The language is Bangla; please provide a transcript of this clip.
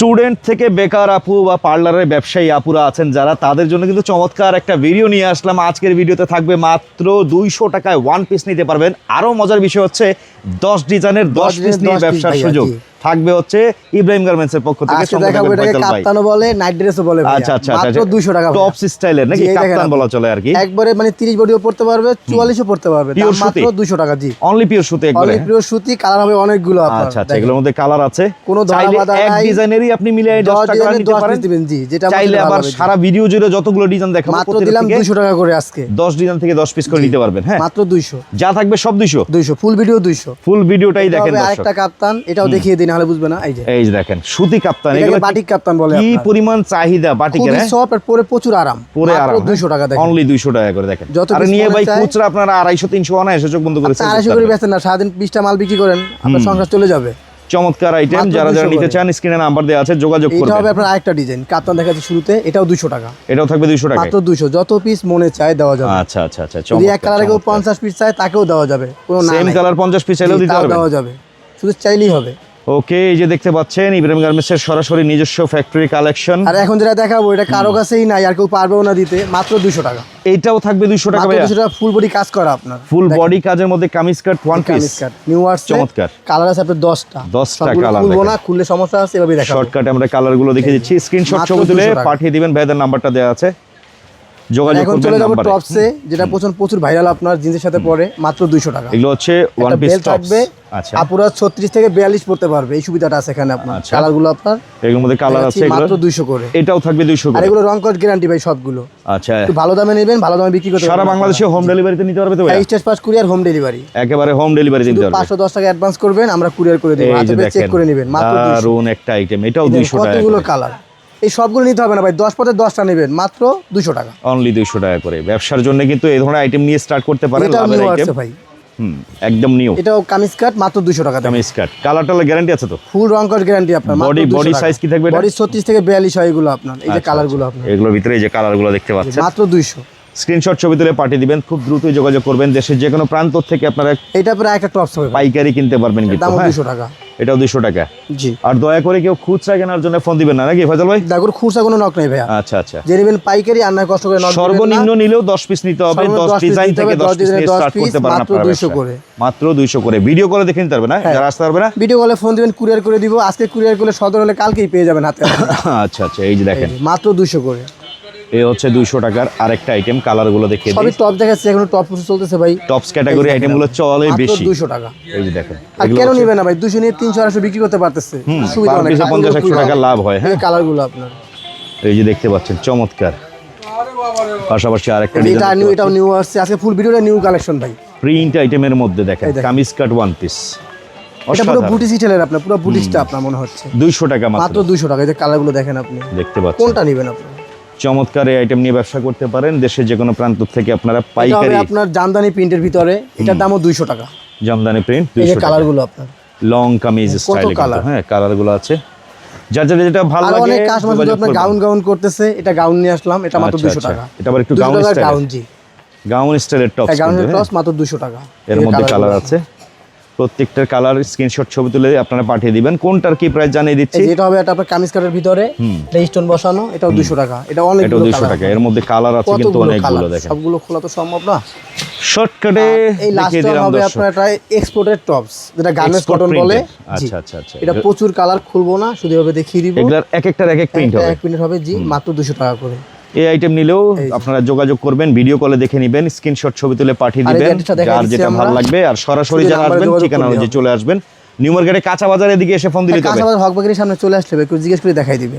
স্টুডেন্ট থেকে বেকার আপু বা পার্লারের ব্যবসায়ী আপুরা আছেন যারা তাদের জন্য কিন্তু চমৎকার একটা ভিডিও নিয়ে আসলাম। আজকের ভিডিওতে থাকবে মাত্র দুইশো টাকায় ওয়ান পিস নিতে পারবেন। আরও মজার বিষয় হচ্ছে দশ ডিজাইনের দশ পিস নিয়ে ব্যবসার সুযোগ। থাকবে হচ্ছে ইব্রাহিম গার্মেন্টসের পক্ষ থেকে আজকে সঙ্গে দেখাবো এটাকে কাপ্তানও বলে নাইট ড্রেসও বলে আচ্ছা আচ্ছা মাত্র আচ্ছা 200 টাকা টপ স্টাইলের নাকি জি, এই দেখেন কাপ্তান বলা চলে আর কি? একবারে মানে 30 বডিও পড়তে পারবে 44ও পড়তে পারবে দাম মাত্র 200 টাকা জি। অনলি পিওর সুতে একবারে? অনেক প্রিয় সুতি কালার হবে অনেকগুলো আপনার আচ্ছা আচ্ছা এগুলোর মধ্যে কালার আছে। কোনো ধরা চাইলে এক ডিজাইনেরই আপনি মিলিয়ে 10 টাকা নিতে পারেন। দিবেন জি যেটা চাইলে আবার সারা ভিডিও জুড়ে যতগুলো ডিজাইন দেখাবো মাত্র দিলাম 200 টাকা করে আজকে। 10 ডিজাইন থেকে 10 পিস করে নিতে পারবেন হ্যাঁ? মাত্র 200 যা থাকবে সব 200 200 ফুল ভিডিও 200 ফুল ভিডিওটাই দেখেন দর্শক। আরেকটা কাপ্তান এটাও দেখিয়ে বুঝবে না এই যে। এই যে দেখেন সুতি কাপ্তান এগুলো বাটিক কাপ্তান বলে কি পরিমাণ চাহিদা বাটিকের খুবই সফট আর পরে প্রচুর আরাম। পরে আরাম 200 টাকা দেখেন। অনলি 200 টাকা করে দেখেন। আর নিয়ে ভাই খুচরা আপনারা 250 300 অনায়াসে চোখ বন্ধ করে sell আড়াইশো করতে করে বেচেন না সারাদিন মাল বিক্রি করেন আপনার সংসার চলে যাবে। চমৎকার আইটেম যারা যারা নিতে চান স্ক্রিনে নাম্বার দেওয়া আছে যোগাযোগ এটা হবে আপনার আরেকটা ডিজাইন কাপ্তান দেখাচ্ছি শুরুতে এটাও 200 টাকা। এটাও থাকবে 200 টাকা মাত্র 200 যত পিস মনে চায় দেওয়া যাবে। আচ্ছা আচ্ছা আচ্ছা যদি এক কালারে কেউ 50 পিস চায় তাকেও দেওয়া যাবে কোনো না সেম কালার 50 পিস চাইলেও দিতে তাও পারবেন। দেওয়া যাবে। শুধু চাইলেই হবে। ওকে এই যে দেখতে পাচ্ছেন ইব্রাহিম গার্মেন্টসের সরাসরি নিজস্ব ফ্যাক্টরি কালেকশন আর এখন যেটা দেখাবো এটা কারও কাছেই নাই আর কেউ পারবেও না দিতে মাত্র 200 টাকা। এইটাও থাকবে 200 টাকা ভাইয়া। 200 টাকা ফুল বডি কাজ করা আপনার। ফুল বডি কাজের মধ্যে kameez cut one piece new আসছে চমৎকার। কালার আছে আপনার 10টা 10টা সবগুলো colour খুলবো। না খুললে সমস্যা আছে এভাবে দেখাবো। শর্টকাটে আমরা কালারগুলো দেখে দিচ্ছি। স্ক্রিনশট ছবি তুলে পাঠিয়ে দিবেন ভাইদের নাম্বারটা দেওয়া আছে। যোগাযোগ করবেন চলে যাব টপসে যেটা প্রচুর প্রচুর ভাইরাল আপনার জিন্সের সাথে পরে মাত্র 200 টাকা। এগুলো হচ্ছে ওয়ান পিস টপস আপুরা 36 থেকে 42 পড়তে পারবে এই সুবিধাটা আছে এখানে আপনার। আচ্ছা। কালারগুলো আপনার এগুলোর মধ্যে কালার আছে মাত্র 200 করে। এটাও থাকবে 200 আর এগুলো রং কোড গ্যারান্টি ভাই সবগুলো। আচ্ছা। একটু ভালো দামে নেবেন ভালো দামে বিক্রি করতে সারা বাংলাদেশে হোম ডেলিভারিতে নিতে পারবে তো ভাই stage pass courier home delivery একেবারে হোম ডেলিভারি শুধু পারবে। 510 টাকা অ্যাডভান্স করবেন আমরা কুরিয়ার করে দেব। হাতে চেক করে নেবেন মাত্র 200 দারুণ একটা আইটেম এটাও 200 টাকা কতগুলো কালার এই সবগুলো নিতে হবে না ভাই 10 পথে 10টা নেবেন মাত্র 200 টাকা। অনলি 200 টাকা করে। ব্যবসার জন্য কিন্তু এই ধরনের আইটেম নিয়ে স্টার্ট করতে পারেন ভাই। হুম একদম নিউ এটাও কামিজ কাট মাত্র 200 টাকা কামিজ কাট। কালার টালার গ্যারান্টি আছে তো? ফুল রং গ্যারান্টি আপনার বডি বডি সাইজ কি থাকবে বডি 36 থেকে 42 হয় এগুলো আপনার এই যে কালারগুলো আপনার। এগুলোর ভিতরে এই যে কালারগুলো দেখতে পাচ্ছেন। মাত্র 200 স্ক্রিনশট ছবি তুলে পাঠিয়ে দিবেন খুব দ্রুতই যোগাযোগ করবেন। দেশের যে কোনো প্রান্ত থেকে আপনারা এটা প্রায় একটা টপস হবে। পাইকারি কিনতে পারবেন কিন্তু দাম হ্যাঁ? 200 টাকা। এটাও দুইশো টাকা। জি। আর দয়া করে কেউ খুচরা কেনার জন্য ফোন দিবেন না নাকি ফজল ভাই? দেখুন খুচরা কোনো নক নেই ভাইয়া। আচ্ছা আচ্ছা। যে নেবেন পাইকারি আর না কষ্ট করে নক সর্বনিম্ন নিলেও দশ পিস নিতে হবে দশ 10 ডিজাইন থেকে দশ 10 পিস নিয়ে স্টার্ট করতে পারেন মাত্র আপনারা 200 করে। মাত্র দুইশো করে। ভিডিও কলে দেখে নিতে পারবে না হ্যাঁ। যারা আসতে পারবে না? ভিডিও কলে ফোন দিবেন কুরিয়ার করে দিব। আজকে কুরিয়ার করলে সদর হলে কালকেই পেয়ে যাবেন হাতে। আচ্ছা আচ্ছা এই যে দেখেন। মাত্র 200 করে। এই হচ্ছে দুইশো টাকার আরেকটা আইটেম কালারগুলো দেখে সবই টপ দেখাচ্ছি এখন টপ চলতেছে ভাই। টপস ক্যাটাগরি আইটেমগুলো চলে বেশি। 200 টাকা। এই যে দেখেন আর কেন নিবে না ভাই? 200 নিয়ে 300 400 বিক্রি করতে পারতেছে। সুবিধা অনেক। টাকা লাভ হয় হ্যাঁ। কালারগুলো আপনার। এই যে দেখতে পাচ্ছেন চমৎকার। পাশাপাশি আরেকটা এটা নিউ এটাও নিউ আসছে। আজকে ফুল ভিডিওটা নিউ কালেকশন ভাই। প্রিন্ট আইটেমের মধ্যে দেখেন। কামিজ কাট ওয়ান পিস এটা পুরো বুটি সিটেলের আপনার পুরো বুটিসটা আপনার মনে হচ্ছে। দুইশো টাকা মাত্র। মাত্র 200 টাকা এই যে কালারগুলো দেখেন আপনি। দেখতে পাচ্ছেন। কোনটা নেবেন আপনি? চমৎকার এই আইটেম নিয়ে ব্যবসা করতে পারেন। দেশের যে কোনো প্রান্ত থেকে আপনারা পাইকারি আপনার জামদানি প্রিন্টের ভিতরে। এটার দামও 200 টাকা। জামদানি প্রিন্ট দুইশো কালারগুলো আপনার। লং কামিজ স্টাইলে হ্যাঁ কালারগুলো আছে। যার যার যেটা ভালো লাগে অনেক কাস্টমার যোগাযোগ আপনার গাউন গাউন করতেছে এটা গাউন নিয়ে আসলাম এটা মাত্র আচ্ছা, 200 আচ্ছা। টাকা। এটা আবার একটু গাউন টাকার স্টাইলের। গাউন জি। গাউন স্টাইলের টপ গাউনের টস মাত্র 200 টাকা। এর মধ্যে কালার। আছে। প্রত্যেকটার কালার স্ক্রিনশট ছবি তুলে আপনারা পাঠিয়ে দিবেন। কোনটার কি প্রাইস জানিয়ে দিচ্ছি? এটা হবে এটা আপনার কামিজ কাটের ভিতরে স্টোন বসানো এটাও 200 টাকা। এটা অনেক এটাও দুশো টাকা। এর মধ্যে কালার আছে কিন্তু অনেকগুলো দেখেন। সবগুলো খোলা তো সম্ভব না। শর্টকাটে এই লাস্ট হবে আপনার এটা এক্সপোর্টের টপস যেটা গার্মেন্টস কটন বলে। আচ্ছা আচ্ছা আচ্ছা। এটা প্রচুর কালার খুলবো না শুধু এভাবে দেখিয়ে দিব। এগুলার এক একটার এক এক প্রিন্ট হবে। এক মিনিট হবে জি মাত্র 200 টাকা করে। এই আইটেম নিলেও আপনারা যোগাযোগ করবেন ভিডিও কলে দেখে নেবেন স্ক্রিনশট ছবি তুলে পাঠিয়ে দিবেন যার যেটা ভালো লাগবে। আর সরাসরি যারা আসবেন ঠিকানা অনুযায়ী চলে আসবেন। নিউ মার্কেটে কাঁচা বাজার এদিকে এসে ফোন দিলে তবে কাঁচাবাজার হকবাগের সামনে চলে আসলে একটু জিজ্ঞেস করে দেখাই দিবে।